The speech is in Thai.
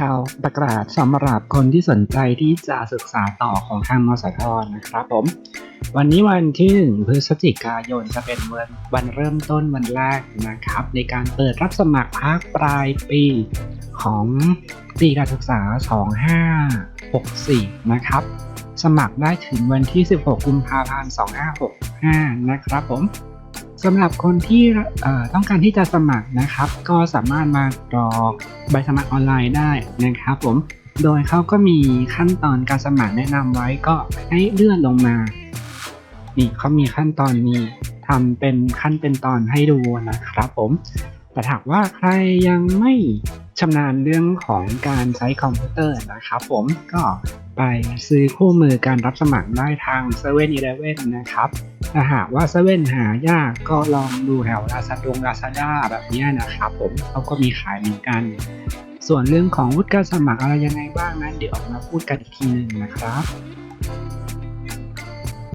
ข่าวประกาศสำหรับคนที่สนใจที่จะศึกษาต่อของทางมสทนะครับผม วันนี้วันที่1พฤศจิกายนจะเป็นวันวันเริ่มต้นวันแรกนะครับ ในการเปิดรับสมัครภาคปลายปีของปีการศึกษา 2564 นะครับ สมัครได้ถึงวันที่ 16 กุมภาพันธ์ 2565 นะครับผม สำหรับคนที่ต้องการที่จะสมัครนะครับ ก็สามารถมากรอกใบสมัครออนไลน์ได้นะครับผมโดยเขาก็มีขั้นตอนการสมัครแนะนำไว้ก็ให้เลื่อนลงมา นี่เขามีขั้นตอนมีทำเป็นขั้นเป็นตอนให้ดูนะครับผมแต่ถามว่าใครยังไม่ชำนาญเรื่องของการใช้คอมพิวเตอร์นะครับผมก็ ไปซื้อคู่มือการรับสมัครได้ทาง7 e เ e ่ e อนะครับ ถ้าหากว่าเซเว่นหายากก็ลองดูแถวลาซาดงลาซาด้าแบบนี้นะครับผมเขาก็มีขายเหมือนกัน ส่วนเรื่องของวุฒิการสมัครอะไรยังไงบ้างนั้นเดี๋ยวมาพูดกันอีกทีหนึ่งนะครับ